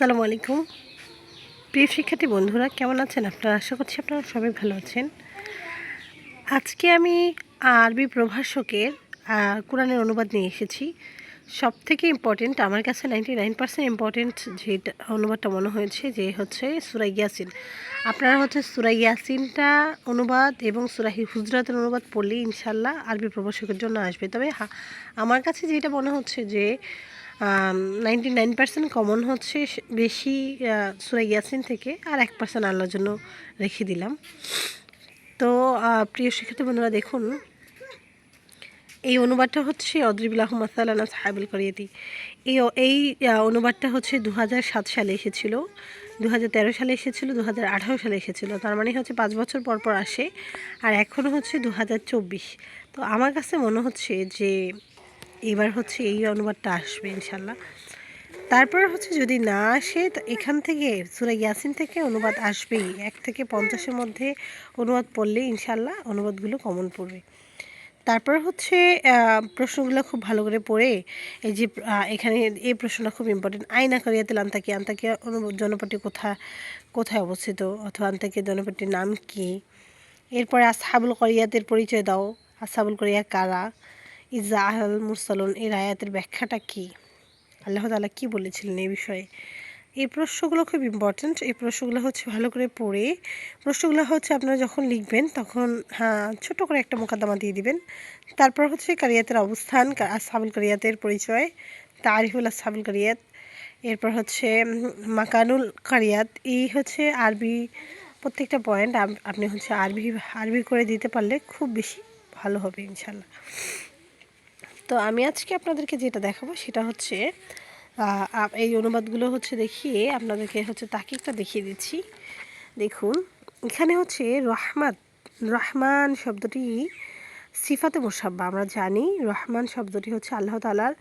আসসালামু আলাইকুম। প্রিয় শিক্ষার্থী বন্ধুরা, কেমন আছেন আপনারা? আশা করছি আপনারা সবাই ভালো আছেন। আজকে আমি আরবি প্রভাষকের কোরআনের অনুবাদ নিয়ে এসেছি। সব থেকে ইম্পর্টেন্ট আমার কাছে নাইনটি নাইন পার্সেন্ট ইম্পর্টেন্ট যেটা অনুবাদটা মনে হয়েছে যে হচ্ছে সুরাই ইয়াসিন। আপনারা হচ্ছে সুরাই ইয়াসিনটা অনুবাদ এবং সুরাহি হুজরাতের অনুবাদ পড়লে ইনশাল্লাহ আরবি প্রভাষকের জন্য আসবে। তবে আমার কাছে যেটা মনে হচ্ছে যে নাইনটি নাইন পার্সেন্ট কমন হচ্ছে বেশি সুরাই ইয়াসিন থেকে, আর এক পার্সেন্ট আল্লাহর জন্য রেখে দিলাম। তো প্রিয় শিক্ষার্থী বন্ধুরা, দেখুন, এই অনুবাদটা হচ্ছে অদ্রিবুল্লাহ মাসালানা সাহাবুল করিয়াতি। এই এই অনুবাদটা হচ্ছে দু সালে এসেছিল দু সালে এসেছিল দু সালে এসেছিল। তার মানে হচ্ছে পাঁচ বছর পর পর আসে, আর এখন হচ্ছে দু তো আমার কাছে মনে হচ্ছে যে এবার হচ্ছে এই অনুবাদটা আসবে ইনশাল্লাহ তারপর হচ্ছে যদি না আসে, তো এখান থেকে, সুরা ইয়াসিন থেকে অনুবাদ আসবেই। এক থেকে পঞ্চাশের মধ্যে অনুবাদ পড়লে ইনশাল্লাহ অনুবাদগুলো কমন পড়বে। তারপর হচ্ছে প্রশ্নগুলো খুব ভালো করে পড়ে। এই যে এখানে এই প্রশ্নটা খুব ইম্পর্টেন্ট আইনা করিয়াতে আন্তাকিয়া অনু- জনপদটি কোথা কোথায় অবস্থিত? অথবা আন্তাকিয়া জনপদটির নাম কি? এরপরে আসহাবুল করিয়াতের পরিচয় দাও। আসহাবুল করিয়া কারা? ইজা আহল মুরসালুন, এর আয়াতের ব্যাখ্যাটা কি? আল্লাহ তালা কি বলেছিলেন এই বিষয়ে? এই প্রশ্নগুলো খুব ইম্পর্ট্যান্ট এই প্রশ্নগুলো হচ্ছে ভালো করে পড়ে। প্রশ্নগুলো হচ্ছে আপনারা যখন লিখবেন তখন হ্যাঁ ছোটো করে একটা মোকদ্দমা দিয়ে দিবেন। তারপর হচ্ছে কারিয়াতের অবস্থান আসহাবুল কারিয়াতের পরিচয়, তারিফুল আসহাবুল কারিয়াত, এরপর হচ্ছে মাকানুল কারিয়াত। এই হচ্ছে আরবি প্রত্যেকটা পয়েন্ট আপনি হচ্ছে আরবি আরবি করে দিতে পারলে খুব বেশি ভালো হবে ইনশাল্লাহ তো আমি আজকে আপনাদেরকে যেটা দেখাবো সেটা হচ্ছে এই অনুবাদগুলো হচ্ছে দেখিয়ে আপনাদেরকে হচ্ছে তাকিকটা দেখিয়ে দিচ্ছি। দেখুন, এখানে হচ্ছে রহমাত, রহমান শব্দটি সিফাতে মোসাব্বা। আমরা জানি রহমান শব্দটি হচ্ছে আল্লাহ তালার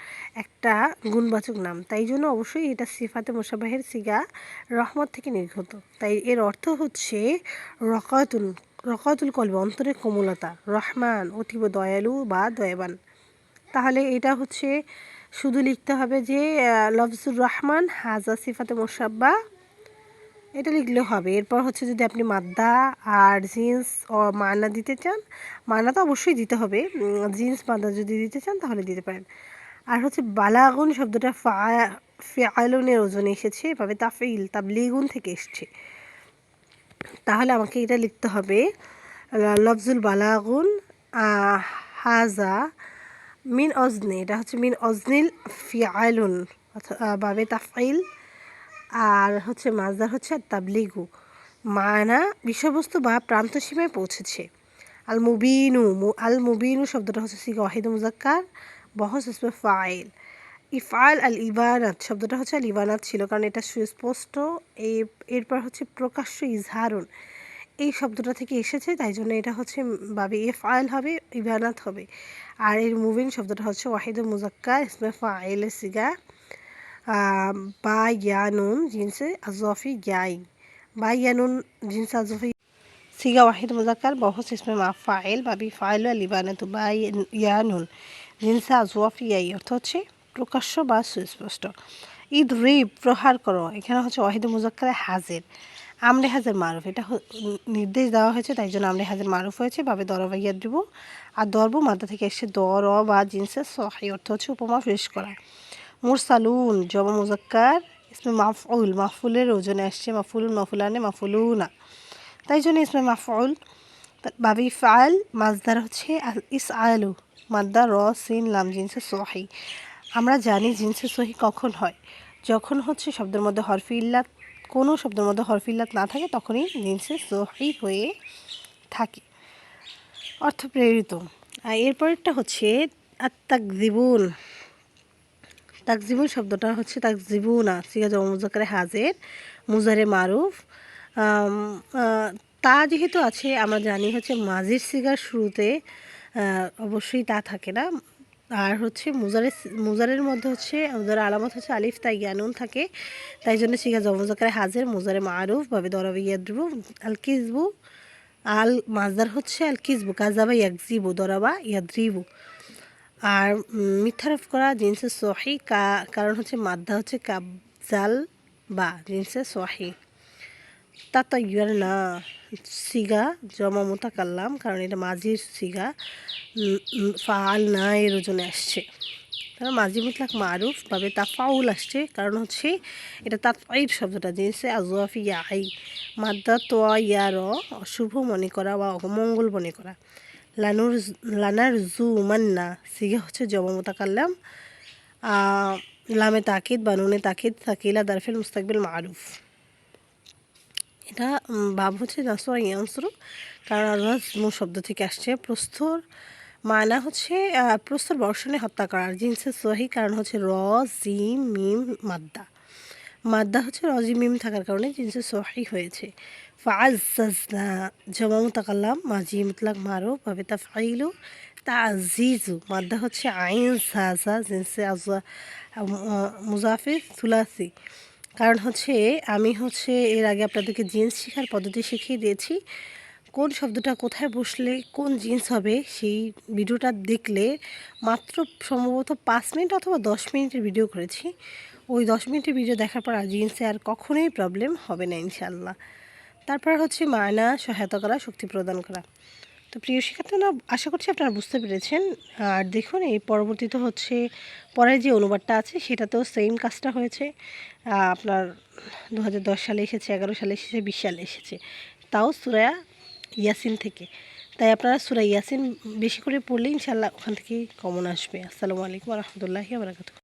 একটা গুণবাচক নাম। তাই জন্য অবশ্যই এটা সিফাতে মোসাব্বাহের সিগা রহমত থেকে নির্গত। তাই এর অর্থ হচ্ছে রকাতুল রকাতুল কলবে অন্তরের কোমলতা। রহমান, অতীব দয়ালু বা দয়াবান। তাহলে এটা হচ্ছে শুধু লিখতে হবে যে লফজুর রহমান হাজা সিফাতে মোসাব্বা এটা লিখলে হবে। এরপর হচ্ছে যদি আপনি মাদ্দা আর জিন্স ও মানা দিতে চান মানা তো অবশ্যই দিতে হবে। জিন্স মাদ্দা যদি দিতে চান তাহলে দিতে পারেন। আর হচ্ছে বালাগুন শব্দটা ফা ওজনে এসেছে, এভাবে তাফিল তাবলিগুন থেকে এসছে। তাহলে আমাকে এটা লিখতে হবে লফজুল বালাগুন হাজা মিন অজনে এটা হচ্ছে মিন অজনিল আহ, বাবে তাফাইল আর হচ্ছে মাজদার হচ্ছে তাবলিগু। মানা বিষয়বস্তু বা প্রান্ত সীমায় পৌঁছেছে। আল মুবিনু আল মুবিনু শব্দটা হচ্ছে সিগা ওয়াহিদ মুজাক্কার বহস ইসমে ফাইল। ইফআল আল ইবানাত শব্দটা হচ্ছে আল ইবানাত ছিল কারণ এটা সুস্পষ্ট। এরপর হচ্ছে প্রকাশ্য ইজহারুন। এই শব্দটা থেকে এসেছে, তাই জন্য এটা হচ্ছে বাবে ইফআল হবে ইবানাত হবে। আর এর মুবিন শব্দটা হচ্ছে ওয়াহিদ মুজাক্কার ইসমে ফাইল সিগা বা ইয়ানুন জিনসে আজফি ইয়াই বা ইয়ানুন জিনসে আজফি সিগা ওয়াহিদ মুজাক্কার বহস ইসমে মা ফাইল বা বি ফাইল লিবানাতু বা ইয়ানুন জিনসে আজওয়াফি ইয়াই অর্থ হচ্ছে প্রকাশ্য বা সুস্পষ্ট। ঈদ রিব প্রহার করো। এখানে হচ্ছে ওয়াহিদ মুজাক্কারে হাজির। আমরে হাজের মারুফ। এটা নির্দেশ দেওয়া হয়েছে, তাই জন্য আমরে হাজের মারুফ হয়েছে। বাবে দরবাইয়া দিব। আর দর্ব মাদ্দা থেকে এসে দর বা জিনসের সহি অর্থ হচ্ছে উপমা পেশ করা। মুরসালুন, জমা মুজাক্কার, ইসমে মাফউল। মাফুলের ওজনে আসছে মাফুলুন মাফুলানে মাফুলুনা। তাই জন্য ইসমে মাফউল। বাবি ফাল মাজদার হচ্ছে ইস আলু মাদ্দা, র, সিন, লাম জিনসে সহি আমরা জানি জিনসে সহি কখন হয়। যখন হচ্ছে শব্দের মধ্যে হরফি ইল্লাত, কোনো শব্দের মধ্যে হরফি ইল্লাত না থাকে, তখনই জিনসে সহি হয়ে থাকে। অর্থ প্রেরিত। আর এরপরেরটা হচ্ছে আত্মাকজিবুন তাকজিবুন শব্দটা হচ্ছে তাকজিবুনা সিগা জমা মুজাক্কারে হাজের, মুজারে মারুফ। তা যেহেতু আছে, আমরা জানি হচ্ছে মাজির সিগার শুরুতে অবশ্যই তা থাকে না। আর হচ্ছে মুজারের মুজারের মধ্যে হচ্ছে মুজারের আলামত হচ্ছে আলিফ, তাই জ্ঞানুন থাকে। তাই জন্য সিগা জমা মুজাক্কারে হাজের, মুজারে মারুফ ভাবে দরাবে ইয়াদ্রু আল কিসবু আল মাজদার হচ্ছে আল কিসবু কাজাবা ইয়াকজিবু, দরাবা ইয়াদ্রিবু। আর মিথ্যারোপ করা জিন্সের সহি কারণ হচ্ছে মাদ্দা হচ্ছে কাবজাল বা জিন্সে সোয়াহি তাতাইয়ার না, সিগা জমা মোতাকাল্লাম, কারণ এটা মাঝির সিগা। ফাল না এর ওজনে আসছে। তারা মাঝি মুতলাক মারুফ ভাবে তা ফাউল আসছে, কারণ হচ্ছে এটা তার পাইর শব্দটা, জিনিসে আজওয়াফি আই মাদ্দা তোয়া ইয়ার অশুভ মনে করা বা অমঙ্গল মনে করা। লানুর লানার জু মান্না, সিগা হচ্ছে জবমতা কাল্লাম লামে তাকিদ বানুনে তাকিদ সাকিলা দারফিল মুস্তাকবিল মারুফ। এটা ভাব হচ্ছে নাসর ইয়ানসরু কারণ মূল শব্দ থেকে আসছে প্রস্তর মানা হচ্ছে প্রস্তর বর্ষণে হত্যা করার। জিন্সের সহি কারণ হচ্ছে র, জিম, মিম, মাদ্দা। মাদ্দা হচ্ছে রজি মিম থাকার কারণে জিন্সের সহি হয়েছে। ফাজ জমা মুতাকাল্লাম, মাজি মুতলাক মারো ভাবে তা ফাইলু তা আজিজু মাদ্দা হচ্ছে আইন সাজা, জিন্সে আজা মুজাফির সুলাসি। কারণ হচ্ছে, আমি হচ্ছে এর আগে আপনাদেরকে জিন্স শেখার পদ্ধতি শিখিয়ে দিয়েছি। কোন শব্দটা কোথায় বসলে কোন জিন্স হবে সেই ভিডিওটা দেখলে মাত্র সম্ভবত পাঁচ মিনিট অথবা দশ মিনিটের ভিডিও করেছি। ওই দশ মিনিটের ভিডিও দেখার পর আর জিন্সে আর কখনোই প্রবলেম হবে না ইনশাল্লাহ তারপর হচ্ছে মায়না, সহায়তা করা, শক্তি প্রদান করা। তো প্রিয় শিক্ষার্থীরা, আশা করছি আপনারা বুঝতে পেরেছেন। আর দেখুন, এই পরবর্তীতে হচ্ছে পরের যে অনুবাদটা আছে, সেটাতেও সেম কাজটা হয়েছে। আপনার দু হাজার দশ সালে এসেছে, এগারো সালে এসেছে, বিশ সালে এসেছে। তাও সুরায়া ইয়াসিন থেকে। তাই আপনারা সুরা ইয়াসিন বেশি করে পড়লে ইনশাল্লাহ ওখান থেকেই কমন আসবে। আসসালামু আলাইকুম রহমতুল্লাহি আবরাকাতু